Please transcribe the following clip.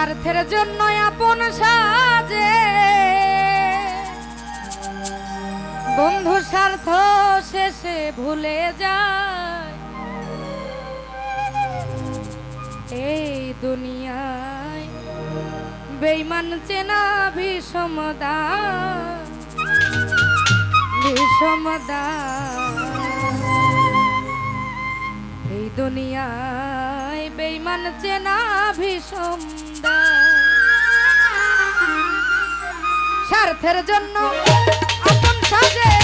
স্বার্থের জন্য আপন সাজে। বন্ধু স্বার্থ শেষে ভুলে যায়। এই দুনিয়ায় বেইমান চেনা বিষমদা বিষমদা এই দুনিয়ায় বেইমান চেনা ভীষণ স্বার্থের জন্য আপন সাজে